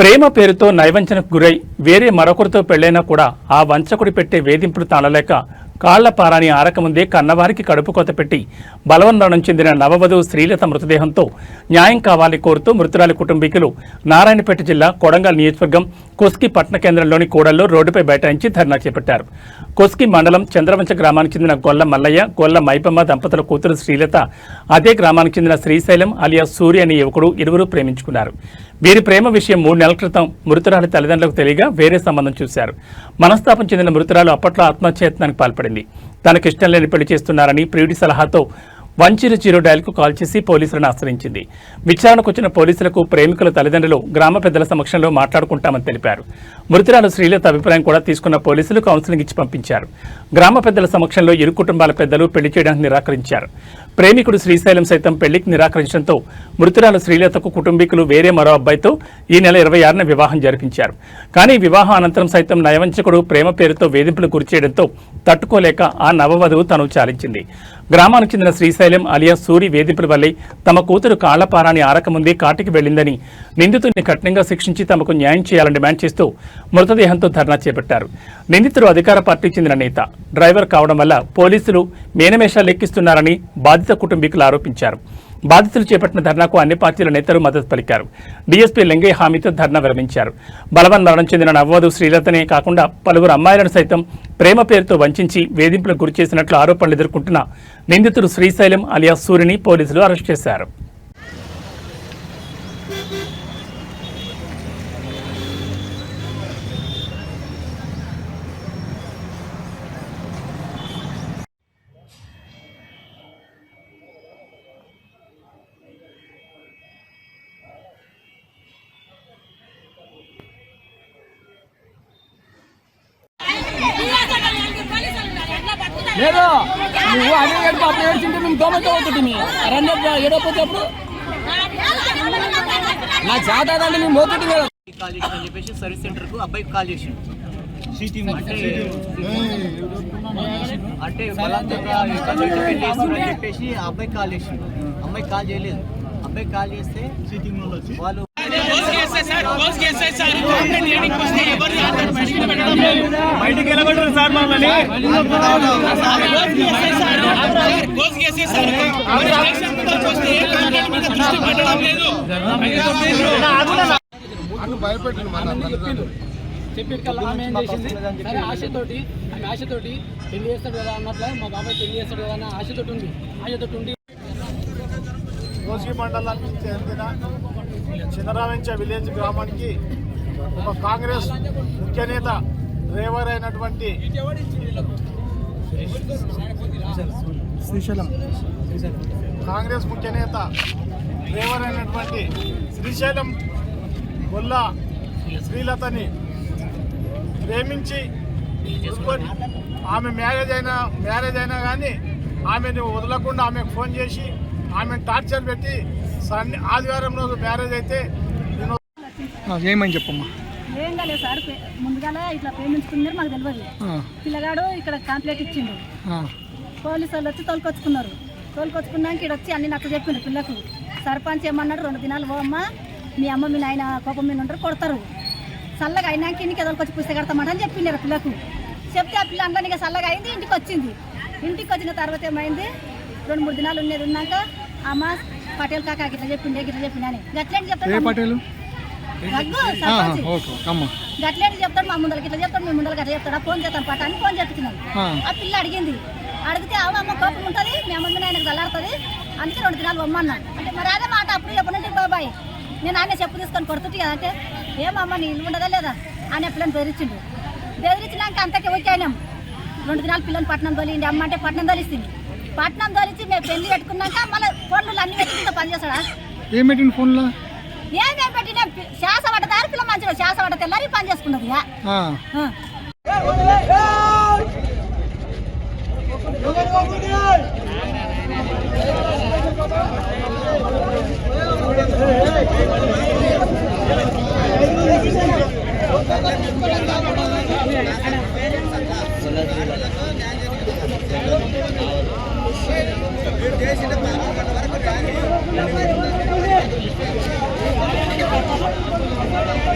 ప్రేమ పేరుతో నైవంచనకు గురై వేరే మరొకరితో పెళ్ళైనా కూడా ఆ వంచకుడి పెట్టే వేధింపులు తాళలేక కాళ్ళ పారాని ఆరకముందే కన్నవారికి కడుపు కొత పెట్టి బలవన్మరణం చెందిన నవవధువు శ్రీలత మృతదేహంతో న్యాయం కావాలి కోరుతూ మృతురాలి కుటుంబీకులు నారాయణపేట జిల్లా కొడంగల్ నియోజకవర్గం కొస్కి పట్టణ కేంద్రంలోని కూడల్లో రోడ్డుపై బైఠాయించి ధర్నా చేపట్టారు. కొస్కి మండలం చంద్రవంచ గ్రామానికి చెందిన గొల్ల మల్లయ్య గొల్ల మైపమ్మ దంపతుల కూతురు శ్రీలత అదే గ్రామానికి చెందిన శ్రీశైలం అలియా సూర్య అనే యువకుడు ఇరువురు ప్రేమించుకున్నారు. వీరి ప్రేమ విషయం మూడు నెలల క్రితం మృతురాలి తల్లిదండ్రులకు తెలియగా వేరే సంబంధం చూశారు. మనస్తాపం చెందిన మృతురాలు అప్పట్లో ఆత్మహత్యత్నానికి పాల్పడింది. తనకిష్టం లేని పెళ్ళి చేస్తున్నారని ప్రియుడి సలహాతో వన్ జీరో జీరో డయల్కు కాల్ చేసి పోలీసులను ఆశ్రయించింది. విచారణకు వచ్చిన పోలీసులకు ప్రేమికుల తల్లిదండ్రులు గ్రామ పెద్దల సమక్షంలో మాట్లాడుకుంటామని తెలిపారు. మృతురాలు శ్రీలత అభిప్రాయం కూడా తీసుకున్న పోలీసులు కౌన్సిలింగ్ ఇచ్చి పంపించారు. గ్రామ పెద్దల సమక్షంలో ఇరు కుటుంబాల పెద్దలు పెళ్ళి చేయడానికి నిరాకరించారు. ప్రేమికుడు శ్రీశైలం సైతం పెళ్ళికి నిరాకరించడంతో మృతురాలు శ్రీలతకు కుటుంబీకులు వేరే మరో అబ్బాయితో ఈ నెల ఇరవై ఆరున వివాహం జరిపించారు. కానీ వివాహం అనంతరం సైతం నయవంచకుడు ప్రేమ పేరుతో వేధింపులు గురిచేయడంతో తట్టుకోలేక ఆ నవవధువు తను చాలించింది. గ్రామానికి చెందిన శ్రీశైలం అలియా సూరి వేధింపుల వల్లే తమ కూతురు కాళ్ళపారాన్ని ఆరకముందే కాటికి వెళ్ళిందని నిందితుడిని కఠినంగా శిక్షించి తమకు న్యాయం చేయాలని డిమాండ్ చేస్తూ మృతదేహంతో ధర్నా చేపట్టారు. నిందితుడు అధికార పార్టీకి చెందిన నేత డ్రైవర్ కావడం వల్ల పోలీసులు మేనమేషాలు లెక్కిస్తున్నారని బాధిత కుటుంబీకులు ఆరోపించారు. బాధితులు చేపట్టిన ధర్నాకు అన్ని పార్టీల నేతలు మద్దతు పలికారు. డీఎస్పీ లింగయ్య హామీతో ధర్నా విరమించారు. బలవన్ మరణం చెందిన నవ్వదు శ్రీలతనే కాకుండా పలువురు అమ్మాయిలను సైతం ప్రేమ పేరుతో వంచి వేధింపులకు గురి చేసినట్లు ఆరోపణలు ఎదుర్కొంటున్న నిందితుడు శ్రీశైలం అలియా సూరిని పోలీసులు అరెస్ట్ చేశారు. లేదు నువ్వు అదే ఏడుపు అప్పుడు ఏడ్చింటే మేము దోమతో అవుతుంది మీ. రెండు ఏడకపోతే అప్పుడు నా జాతర మేము పోతుంది కదా కాల్ చేసి అని చెప్పేసి సర్వీస్ సెంటర్కు అబ్బాయికి కాల్ చేసిండు. అంటే అంటే బలవంతంగా చెప్పేసి అబ్బాయికి కాల్ చేసిండు. అమ్మాయికి కాల్ చేయలేదు. అబ్బాయికి కాల్ చేస్తే వాళ్ళు చెప్పిన ఆమె ఏం చేసింది? సరే ఆశతోటి ఆమె ఆశతోటి పెళ్ళి చేస్తాడు కదా అన్నట్ల మా బాబాయ్ పెళ్ళి చేస్తాడు కదా అన్న ఆశతోటి ఉంది. ఆశతోటి ఉండి కోసి మండలానికి చెందిన చిన్నరావించ విలేజ్ గ్రామానికి ఒక కాంగ్రెస్ ముఖ్య నేత డ్రైవర్ అయినటువంటి శ్రీశైలం. కాంగ్రెస్ ముఖ్య నేత డ్రైవర్ అయినటువంటి శ్రీశైలం గొల్ల శ్రీలతని ప్రేమించి ఆమె మ్యారేజ్ అయినా మ్యారేజ్ అయినా కానీ ఆమెను వదలకుండా ఆమెకు ఫోన్ చేసి ఆమెను టార్చర్ పెట్టి సన్ ఆదివారం రోజు మ్యారేజ్ అయితే ఏమని చెప్పమ్మా? ఏం కాలేదు సార్ పే- ముందుగానే ఇట్లా ప్రేమించుకున్నారు మాకు తెలియదు పిల్లగాడు ఇక్కడ కంప్లైంట్ ఇచ్చిండు. పోలీసు వాళ్ళు వచ్చి తోలుకొచ్చుకున్నారు. తోలుకొచ్చుకున్నాక ఇక్కడ వచ్చి అన్ని నచ్చ చెప్పిండు పిల్లకు. సర్పంచ్ ఏమన్నాడు రెండు దినాలు పోమ్మా మీ అమ్మ మీ నాయన కోపం మీద ఉంటారు కొడతారు. చల్లగా అయినాక ఇంటికి ఎదలుకొచ్చి పుస్తక కడతామంటని చెప్పిండారు పిల్లకు. చెప్తే ఆ పిల్ల ఇక చల్లగా అయింది ఇంటికి వచ్చింది ఇంటికి వచ్చిన తర్వాత ఏమైంది? రెండు మూడు దినాలు ఉన్నది ఉన్నాక అమ్మ పటేల్ కాకా గిట్లా చెప్పిండే గిట్లా చెప్పిండని గట్లని ఏ చెప్తాను పటేలు? గట్లేని చెప్తాడు మా ముందరకి ఇట్లా చెప్తాడు మీ ముందర గట్ల చెప్తాడా. ఫోన్ చేస్తాను పట్ట అని ఫోన్ చెప్తున్నాను ఆ. పిల్ల అడిగింది. అడిగితే అవ అమ్మ కోపం ఉంటుంది మీ అమ్మ మీద ఆయనకు దల్లాడుతుంది అందుకే రెండు దినాలు పొమ్మన్నాడు అంటే మరి అదే మాట అప్పుడు చెప్పనంటే బాబాయ్? నేను ఆయన చెప్పు తీసుకొని కొడుతుంటే కదా అంటే ఏమమ్మ నీ ఇల్లు ఉండదా లేదా? ఆయన పిల్లని బెదిరించిండు. బెదిరించినాక అంతకే ఓకే అయినాం. రెండు దినాలు పిల్లని పట్నం తోలిండి అమ్మ అంటే పట్నం తోలిస్తుంది. పట్నం తోలించి మేము పెళ్ళి పెట్టుకున్నాక మళ్ళీ ఫోన్లు అన్ని పెట్టుకుంటే పని చేస్తాడా? ఏం పెట్టింది ఫోన్లో? ఏమేం పెట్టినా శ్వాస పడ్డదారు పిల్ల మంచిగా శ్వాస పడ్డ తెల్లారి పని చేసుకున్నది ఇక.